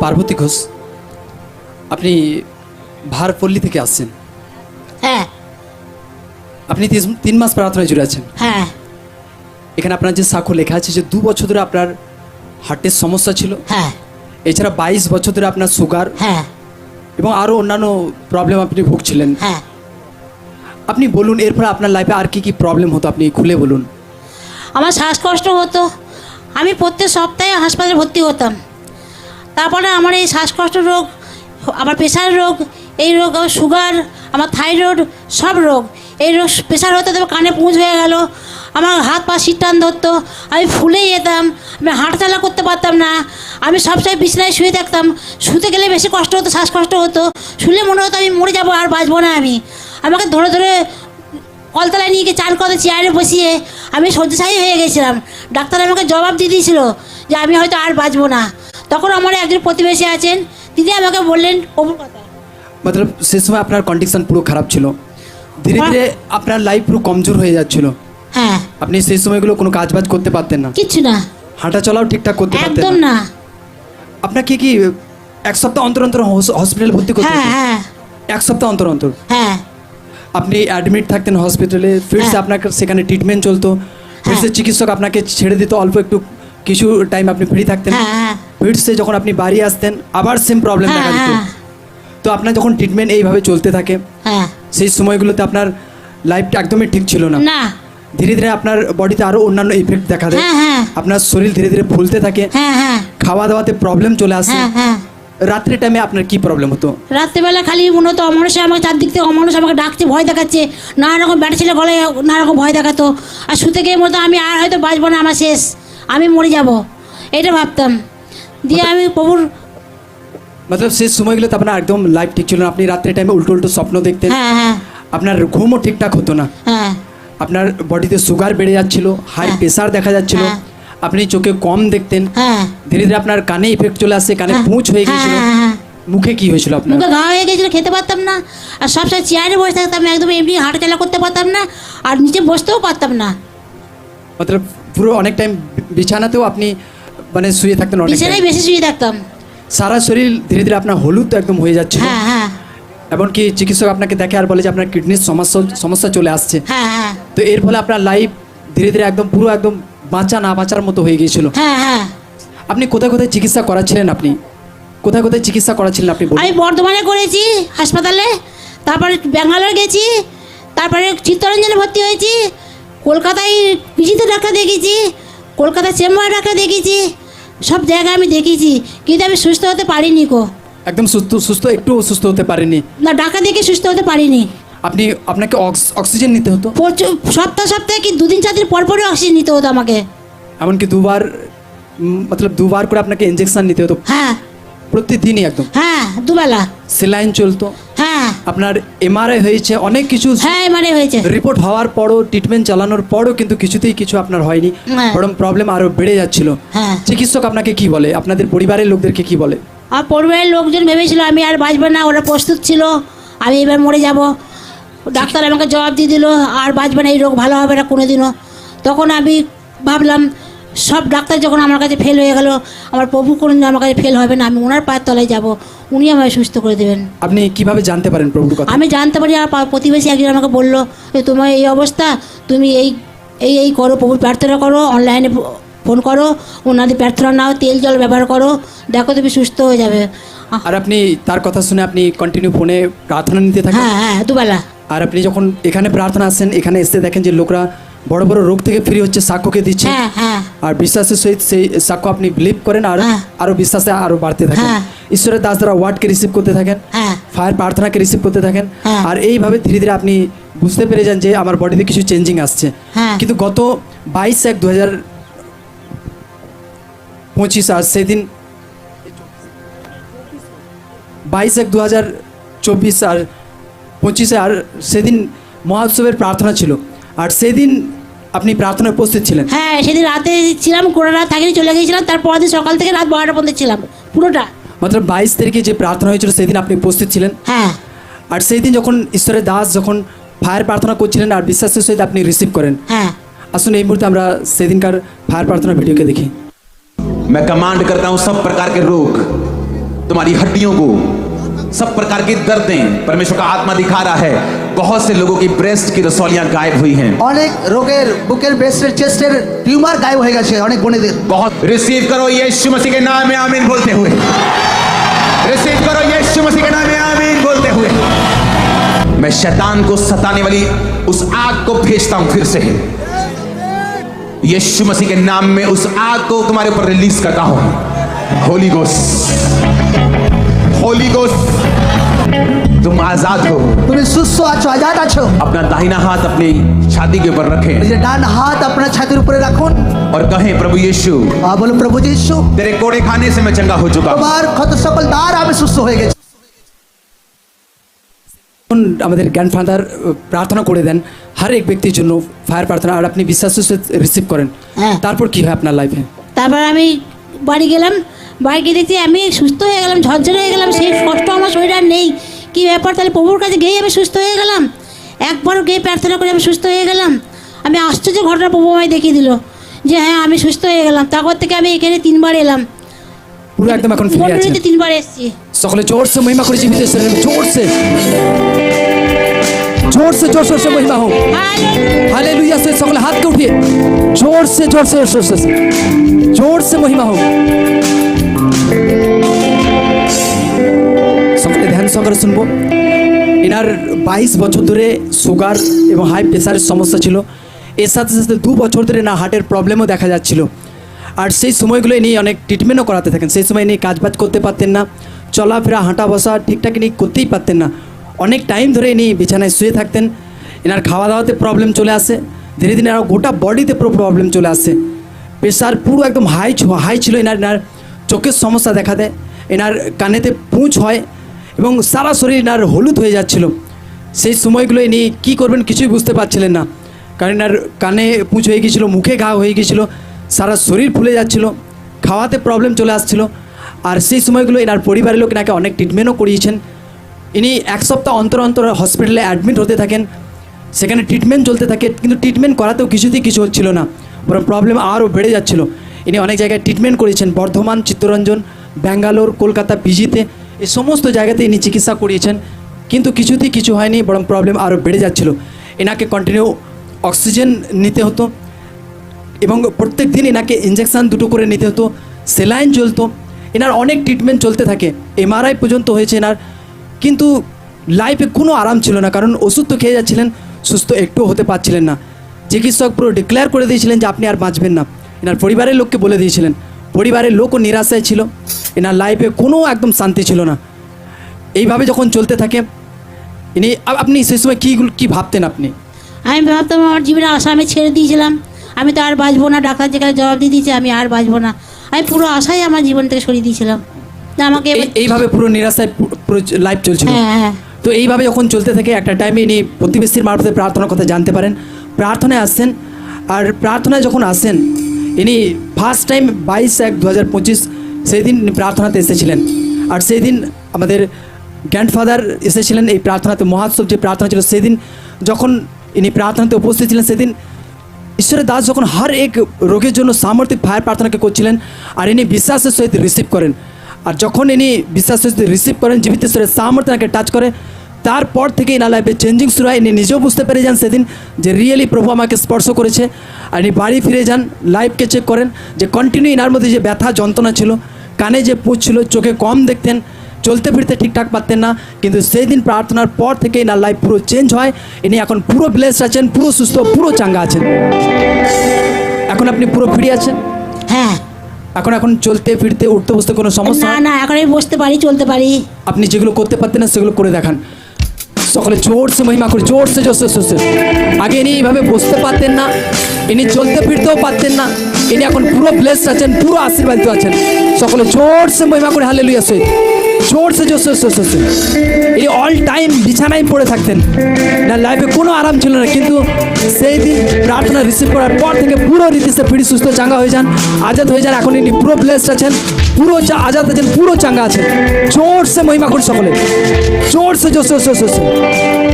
পার্বতী ঘোষ আপনি ভারপল্লী থেকে আসছেন। হ্যাঁ। আপনি তিন- মাস প্রার্থনায় জুড়ে আছেন। হ্যাঁ। এখানে আপনার যে সাক্ষ্য লেখা আছে যে দু বছর ধরে আপনার হার্টের সমস্যা ছিল। হ্যাঁ। এছাড়া বাইশ বছর ধরে আপনার সুগার হ্যাঁ। এবং আরও অন্যান্য প্রবলেম আপনি ভুগছিলেন। হ্যাঁ। আপনি বলুন এরপর আপনার লাইফে আর কি কি প্রবলেম হতো আপনি খুলে বলুন। আমার শ্বাসকষ্ট হতো। আমি প্রত্যেক সপ্তাহে হাসপাতালে ভর্তি হতাম। তারপরে আমার এই শ্বাসকষ্ট রোগ, আমার প্রেশার রোগ, এই রোগ, আমার সুগার, আমার থাইরয়েড, সব রোগ। এই রোগ প্রেশার হতে তবে কানে পুঁজ হয়ে গেল, আমার হাত পা শীতান ধরতো, আমি ফুলে যেতাম, আমি হাঁটাচলা করতে পারতাম না, আমি সবসময় বিছানায় শুয়ে থাকতাম। শুতে গেলে বেশি কষ্ট হতো, শ্বাসকষ্ট হতো। শুলে মনে হতো আমি মরে যাব আর বাঁচবো না আমি। আমাকে ধরে ধরে কলতলায় নিয়ে গিয়ে চান করে চেয়ারে বসিয়ে আমি শয্যাশায়ী হয়ে গেছিলাম। ডাক্তার আমাকে জবাব দিয়ে দিয়েছিল যে আমি হয়তো আর বাঁচবো না। তখন আমার একজন প্রতিবেশী আছেন। তিনি আমাকে বললেন প্রভুর কথা। মতলব সে সময় আপনার কন্ডিশন পুরো খারাপ ছিল। ধীরে ধীরে আপনার লাইফ পুরো কমজোর হয়ে যাচ্ছিল। হ্যাঁ। আপনি সেই সময়গুলো কোনো কাজ বাজ করতে পারতেন না। কিচ্ছু না। হাঁটা চলাও ঠিকঠাক করতে পারতেন একদম না। না। আপনাকে কি এক সপ্তাহ অন্তর অন্তর হসপিটালে ভর্তি করতে হ্যাঁ হ্যাঁ। এক সপ্তাহ অন্তর অন্তর? হ্যাঁ। আপনি অ্যাডমিট থাকতেন হসপিটালে ফিরসে হ্যাঁ। আপনাকে সেখানে ট্রিটমেন্ট চলতো। ফিরসে চিকিৎসক আপনাকে ছেড়ে দিত অল্প একটু কিছু টাইম আপনি ফ্রি থাকতেন। হ্যাঁ, ফিরসে যখন আপনি বাড়ি আসতেন আবার সেম প্রবলেম হ্যাঁ, দেখা দিত। হ্যাঁ। তো আপনার যখন ট্রিটমেন্ট এইভাবে চলতে থাকে হ্যাঁ। সেই সময়গুলোতে আপনার লাইফটা একদমই ঠিক ছিল না। ধীরে ধীরে আপনার বডিতে আরও অন্যান্য ইফেক্ট দেখা দেয়। আপনার শরীর ধীরে ধীরে ফুলতে থাকে। খাওয়া দাওয়াতে প্রবলেম চলে আসে। রাত্রি টাইমে আপনার কি প্রবলেম হতো? রাত্রেবেলা খালি মনে হতো অমানুষ আমাকে চারদিক থেকে অমানুষ আমাকে ডাকছে ভয় দেখাচ্ছে। নানা রকম ব্যাটা ছেলে গলায় নানা রকম ভয় দেখাতো। আর শুতে গিয়ে মতো আমি আর হয়তো বাঁচবো না আমার শেষ। আমি মরে যাব। এটা ভাবতাম। দিয়ে আমি প্রভুর মতলব সেই সময়গুলোতে আপনার একদম লাইফ ঠিক ছিল না আপনি রাত্রি টাইমে উল্টো উল্টো স্বপ্ন দেখতেন হ্যাঁ হ্যাঁ আপনার ঘুমও ঠিকঠাক হতো না হ্যাঁ আপনার বডিতে সুগার বেড়ে যাচ্ছিল হাই। প্রেসার দেখা যাচ্ছিল হ্যাঁ। আপনি চোখে কম দেখতেন হ্যাঁ ধীরে ধীরে আপনার কানে ইফেক্ট চলে আসছে কানে হ্যাঁ। পুঁচ হয়ে হ্যাঁ, গিয়েছিল হ্যাঁ, হ্যাঁ। মুখে কি হয়েছিল আপনার মুখে ঘা হয়ে গেছিল খেতে পারতাম না আর সবসময় চেয়ারে বসে থাকতাম একদম এমনি হাঁটাচলা করতে পারতাম না আর নিচে বসতেও পারতাম না মতলব পুরো অনেক টাইম বিছানাতেও আপনি মানে শুয়ে থাকতেন অনেক বিছানায় বেশি শুয়ে থাকতাম। সারা শরীর ধীরে ধীরে আপনার হলুদ একদম হয়ে যাচ্ছে হ্যাঁ হ্যাঁ। এমনকি চিকিৎসক আপনাকে দেখে আর বলে যে আপনার কিডনির সমস্যা সমস্যা চলে আসছে। হ্যাঁ হ্যাঁ। তো এর ফলে আপনার লাইফ ধীরে ধীরে একদম পুরো একদম বাঁচা না বাঁচার মতো হয়ে গিয়েছিল। হ্যাঁ হ্যাঁ। আপনি কোথায় কোথায় চিকিৎসা করাচ্ছিলেন আপনি? কোথায় কোথায় চিকিৎসা করাচ্ছিলেন আপনি আমি বর্ধমানে করেছি হাসপাতালে তারপরে ব্যাঙ্গালোর গেছি তারপরে চিত্তরঞ্জনে ভর্তি হয়েছি কলকাতায় পিজিতে ডাক্তার দেখেছি কলকাতায় চেম্বারে ডাক্তার দেখিয়েছি সব জায়গায় আমি দেখেছি কিন্তু আমি সুস্থ হতে পারিনি কো। একদম সুস্থ সুস্থ একটু সুস্থ হতে পারেনি। না ডাক্তার দেখে সুস্থ হতে পারিনি। আপনি আপনাকে অক্স- অক্সিজেন নিতে হতো? প্রচুর সপ্তাহ সপ্তাহে কি দুদিন চার দিন পর পরই অক্সিজেন নিতে হতো আমাকে। এমনকি দুবার মতলব দুবার করে আপনাকে ইঞ্জেকশন নিতে হতো। হ্যাঁ। প্রতিদিনই একদম। হ্যাঁ দুবেলা। সেলাইন চলতো। হ্যাঁ আপনার এমআরআই হয়েছে অনেক কিছু হ্যাঁ মানে হয়েছে। রিপোর্ট হওয়ার পরও ট্রিটমেন্ট চালানোর পরও কিন্তু কিছুতেই কিছু আপনার হয়নি। হ্যাঁ। বরং প্রবলেম আরও বেড়ে যাচ্ছিল। হ্যাঁ। চিকিৎসক আপনাকে কি বলে? আপনাদের পরিবারের লোকদেরকে কি বলে? আর পরিবারের লোকজন ভেবেছিল আমি আর বাঁচবো না ওরা প্রস্তুত ছিল আমি এবার মরে যাব। ডাক্তার আমাকে জবাব দিয়ে দিল আর বাঁচবে না এই রোগ ভালো হবে না কোনোদিনও। তখন আমি ভাবলাম সব ডাক্তার যখন আমার কাছে ফেল হয়ে গেল আমার প্রভু কোনোদিন আমার কাছে ফেল হবে না আমি ওনার পায়ের তলায় যাব উনি আমায় সুস্থ করে দেবেন। আপনি কীভাবে জানতে পারেন প্রভুর কথা? আমি জানতে পারি আর প্রতিবেশী একজন আমাকে বলল যে তোমার এই অবস্থা তুমি এই এই এই করো প্রভুর প্রার্থনা করো অনলাইনে ফোন করো ওনাদের প্রার্থনা নাও তেল জল ব্যবহার করো দেখো তুমি সুস্থ হয়ে যাবে। আর আপনি তার কথা শুনে আপনি কন্টিনিউ ফোনে প্রার্থনা নিতে থাকেন? হ্যাঁ হ্যাঁ দুবেলা। আর আপনি যখন এখানে প্রার্থনা আসেন এখানে এসে দেখেন যে লোকরা বড় বড় রোগ থেকে ফ্রি হচ্ছে সাক্ষ্যকে দিচ্ছে হ্যাঁ হ্যাঁ আর বিশ্বাসের সহিত সেই সাক্ষ্য আপনি বিলিভ করেন আর হ্যাঁ। আরও বিশ্বাসে আরও বাড়তে থাকেন। ঈশ্বরের দাস দ্বারা ওয়ার্ডকে রিসিভ করতে থাকেন হ্যাঁ ফায়ার প্রার্থনাকে রিসিভ করতে থাকেন। আর এইভাবে ধীরে ধীরে আপনি বুঝতে পেরে যান যে আমার বডিতে কিছু চেঞ্জিং আসছে হ্যাঁ। কিন্তু গত বাইশ এক দু হাজার পঁচিশ আর সেদিন বাইশ এক দু হাজার চব্বিশ আর পঁচিশে আর সেদিন মহোৎসবের প্রার্থনা ছিল আর সেদিন আপনি প্রার্থনায় উপস্থিত ছিলেন হ্যাঁ সেদিন রাতে ছিলাম কোনো রাত থাকিনি চলে গিয়েছিলাম তারপর দিন সকাল থেকে রাত বারোটা পর্যন্ত ছিলাম পুরোটা মাত্র বাইশ তারিখে যে প্রার্থনা হয়েছিল সেদিন আপনি উপস্থিত ছিলেন হ্যাঁ আর সেই দিন যখন ঈশ্বরের দাস যখন ফায়ার প্রার্থনা করছিলেন আর বিশ্বাসের সহিত আপনি রিসিভ করেন হ্যাঁ আসুন এই মুহূর্তে আমরা সেদিনকার ফায়ার প্রার্থনা ভিডিওকে দেখি मैं कमांड करता हूं सब प्रकार के रोग तुम्हारी हड्डियों को सब प्रकार की दर्दें परमेश्वर का आत्मा दिखा रहा है बहुत से लोगों की ब्रेस्ट की रसौलियां गायब हुई हैं অনেক রোগের বুকের ব্রেস্টের চেস্টের টিউমার গায়েব হয়ে গেছে অনেক বোনেদের बहुत रिसीव करो यीशु मसीह के नाम में आमीन बोलते हुए रिसीव करो यीशु मसीह के नाम में आमीन बोलते हुए मैं शैतान को सताने वाली उस आग को भेजता हूं फिर से यीशु मसीह के नाम में उस आग को तुम्हारे ऊपर रिलीज करता हूं होली गोस्ट होली गोस्ट तुम आजाद हो তুমি সুস্থ আছো আজাদ আছো अपना दाहिना हाथ अपनी छाती के ऊपर रखें নিজের ডান হাত আপনার ছাতির উপরে রাখুন और कहें प्रभु यीशु আর বলুন প্রভু যিশু तेरे कोड़े खाने से मैं चंगा हो चुका हूं তোমার ক্ষত সকল দ্বার আমি সুস্থ হয়ে গেছি এখন আমাদের গ্র্যান্ডফাদার প্রার্থনা করে দেন হর এক ব্যক্তির জন্য ফায়ার প্রার্থনা আর আপনি বিশ্বাসের সাথে রিসিভ করেন হ্যাঁ। তারপর কি হয় আপনার লাইফে তারপর আমি বাড়ি গেলাম বাড়িকে দেখছি আমি সুস্থ হয়ে গেলাম ঝরঝরে হয়ে গেলাম সেই কষ্ট আমার শরীর আর নেই। কী ব্যাপার? তাহলে প্রভুর কাছে গিয়েই আমি সুস্থ হয়ে গেলাম। একবার গিয়ে প্রার্থনা করে আমি সুস্থ হয়ে গেলাম। আমি আশ্চর্য ঘটনা প্রভু আমায় দেখিয়ে দিল যে হ্যাঁ আমি সুস্থ হয়ে গেলাম। তারপর থেকে আমি এখানে তিনবার এলাম। পুরো একদম এখন ফিরে তিনবার এসেছি। সকলে জোরসে মহিমা করে জীবিত ছিলেন জোরসে জোরসে জোরসে সে মহিমা হোক। হালেলুয়া। সে সকলে হাতকে উঠিয়ে। জোরসে জোরসে জোরসে জোরসে মহিমা হোক। সকলে ধ্যান সহকারে শুনব। এনার বাইশ বছর ধরে সুগার এবং হাই প্রেশারের সমস্যা ছিল। এর সাথে সাথে দু বছর ধরে না হার্টের প্রবলেমও দেখা যাচ্ছিল। আর সেই সময়গুলো নিয়ে অনেক ট্রিটমেন্টও করাতে থাকেন। সেই সময় নিয়ে কাজবাজ করতে পারতেন না। চলাফেরা, হাঁটা বসা ঠিকঠাক নিয়ে করতেই পারতেন না। অনেক টাইম ধরে ইনি বিছানায় শুয়ে থাকতেন। এনার খাওয়া দাওয়াতে প্রবলেম চলে আসে। ধীরে ধীরে আরও গোটা বডিতে পুরো প্রবলেম চলে আসে। প্রেশার পুরো একদম হাই হাই ছিল এনার এনার। চোখের সমস্যা দেখা দেয়, এনার কানেতে পুঁচ হয় এবং সারা শরীর এনার হলুদ হয়ে যাচ্ছিল। সেই সময়গুলো ইনি কী করবেন কিছুই বুঝতে পারছিলেন না। কারণ এনার কানে পুঁচ হয়ে গিয়েছিল মুখে ঘা হয়ে গিয়েছিল সারা শরীর ফুলে যাচ্ছিল, খাওয়াতে প্রবলেম চলে আসছিল। আর সেই সময়গুলো এনার পরিবারের লোক এনাকে অনেক ট্রিটমেন্টও করিয়েছেন। ইনি এক সপ্তাহ অন্তর অন্তর হসপিটালে অ্যাডমিট হতে থাকেন, সেখানে ট্রিটমেন্ট চলতে থাকে, কিন্তু ট্রিটমেন্ট করাতেও কিছুতেই কিছু হচ্ছিল না, বরং প্রবলেম আরও বেড়ে যাচ্ছিল। ইনি অনেক জায়গায় ট্রিটমেন্ট করেছেন। বর্ধমান, চিত্তরঞ্জন, ব্যাঙ্গালোর, কলকাতা পিজিতে এই সমস্ত জায়গাতে ইনি চিকিৎসা করিয়েছেন। কিন্তু কিছুতেই কিছু হয়নি, বরং প্রবলেম আরও বেড়ে যাচ্ছিল। এনাকে কন্টিনিউ অক্সিজেন নিতে হতো এবং প্রত্যেক দিন এনাকে ইঞ্জেকশান দুটো করে নিতে হতো সেলাইন চলতো এনার অনেক ট্রিটমেন্ট চলতে থাকে। এমআরআই পর্যন্ত হয়েছে এনার। কিন্তু লাইফে কোনো আরাম ছিল না, কারণ ওষুধ তো খেয়ে যাচ্ছিলেন, সুস্থ একটুও হতে পারছিলেন না। চিকিৎসক পুরো ডিক্লেয়ার করে দিয়েছিলেন যে আপনি আর বাঁচবেন না। এনার পরিবারের লোককে বলে দিয়েছিলেন। পরিবারের লোকও নিরাশায় ছিল। এনার লাইফে কোনো একদম শান্তি ছিল না। এইভাবে যখন চলতে থাকে ইনি আপনি সেই সময় কী কী ভাবতেন আপনি? আমি ভাবতাম আমার জীবনে আশা আমি ছেড়ে দিয়েছিলাম। আমি তো আর বাঁচবো না ডাক্তার যেখানে জবাব দিয়ে দিয়েছে আমি আর বাঁচবো না। আমি পুরো আশাই আমার জীবন থেকে সরিয়ে দিয়েছিলাম। তা আমাকে এইভাবে পুরো নিরাশায় পুরো লাইফ চলছিল। হ্যাঁ হ্যাঁ। তো এইভাবে যখন চলতে থাকে একটা টাইমে ইনি প্রতিবেশীর মারফতে প্রার্থনার কথা জানতে পারেন। প্রার্থনায় আসছেন আর প্রার্থনায় যখন আসেন ইনি ফার্স্ট টাইম বাইশ এক দু হাজার পঁচিশ সেই দিন প্রার্থনাতে এসেছিলেন। আর সেই দিন আমাদের গ্র্যান্ডফাদার এসেছিলেন এই প্রার্থনাতে, মহাৎসব যে প্রার্থনা ছিল, সেদিন যখন ইনি প্রার্থনাতে উপস্থিত ছিলেন, সেদিন ঈশ্বরের দাস যখন হর এক রোগের জন্য সামর্থিক ফায়ার প্রার্থনাকে করছিলেন, আর ইনি বিশ্বাসের সহিত রিসিভ করেন। আর যখন ইনি বিশ্বাসের সহিত রিসিভ করেন, জীবিত ঈশ্বরের সামর্থ্যকে টাচ করে তারপর থেকে ইনার লাইফে চেঞ্জিং শুরু হয় ইনি নিজেও বুঝতে পেরে যান সেদিন যে রিয়েলি প্রভু আমাকে স্পর্শ করেছে। আর ইনি বাড়ি ফিরে যান লাইফকে চেক করেন যে কন্টিনিউ ইনার মধ্যে যে ব্যথা যন্ত্রণা ছিল কানে যে পুঁজ ছিল চোখে কম দেখতেন চলতে ফিরতে ঠিকঠাক পারতেন না কিন্তু সেই দিন প্রার্থনার পর থেকে এনার লাইফ পুরো চেঞ্জ হয়। ইনি এখন পুরো ব্লেসড আছেন পুরো সুস্থ পুরো চাঙ্গা আছেন। এখন আপনি পুরো ফ্রি আছেন? হ্যাঁ। এখন এখন চলতে ফিরতে উঠতে বসতে কোনো সমস্যা না? না এখন আমি বসতে পারি চলতে পারি। আপনি যেগুলো করতে পারতেন না সেগুলো করে দেখান। সকলে জোর সে মহিমা করে জোর সে জোর সে আগে ইনি এইভাবে বসতে পারতেন না, ইনি চলতে ফিরতেও পারতেন না। ইনি এখন পুরো ব্লেসড আছেন, পুরো আশীর্বাদিত আছেন। সকলে জোর সে মহিমা করে হালে লুইয়া সহিত জোর সে জোর সে জোর সে, জোর সে। এই অল টাইম বিছানায় পড়ে থাকতেন। না লাইফে কোনো আরাম ছিল না। কিন্তু সেই দিন প্রার্থনা রিসিভ করার পর থেকে পুরো রীতিতে ফিরি সুস্থ চাঙ্গা হয়ে যান আজাদ হয়ে যান। এখন ইনি পুরো ব্লেসড আছেন পুরো আজাদ আছেন পুরো চাঙ্গা আছেন। জোর সে মহিমা করে সকলে। জোর সে জোর সে জোর সে, জোর সে।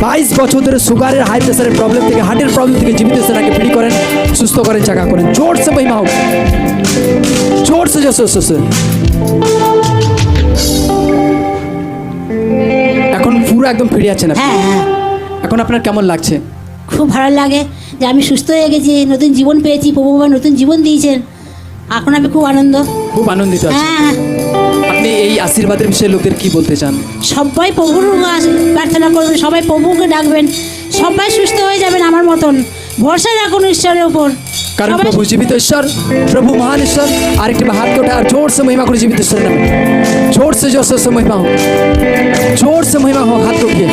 বাইশ বছর ধরে সুগারের হাই প্রেশারের প্রবলেম থেকে হার্টের প্রবলেম থেকে জীবিত সেনাকে ফ্রি করেন সুস্থ করেন চাঙ্গা করেন। জোর সে মহিমা হোক। জোর সে জোর পুরো একদম ফিরে যাচ্ছেন আপনি। হ্যাঁ হ্যাঁ। এখন আপনার কেমন লাগছে? খুব ভালো লাগে যে আমি সুস্থ হয়ে গেছি নতুন জীবন পেয়েছি প্রভু বাবা নতুন জীবন দিয়েছেন। এখন আমি খুব আনন্দ। খুব আনন্দিত আছেন হ্যাঁ আপনি এই আশীর্বাদের বিষয়ে লোকের কি বলতে চান? সবাই প্রভুর প্রার্থনা করবেন সবাই প্রভুকে ডাকবেন। সবাই সুস্থ হয়ে যাবেন আমার মতন। ভরসা রাখুন ঈশ্বরের ওপর কারণ প্রভু জীবিত ঈশ্বর প্রভু মহান ঈশ্বর আরেকটি হাতকে ওঠা আর জোর সে মহিমা করে জীবিত ঈশ্বরের নামে। জোর সে জোর সে মহিমা হোক। জোর সে মহিমা হোক হাত উঠিয়ে।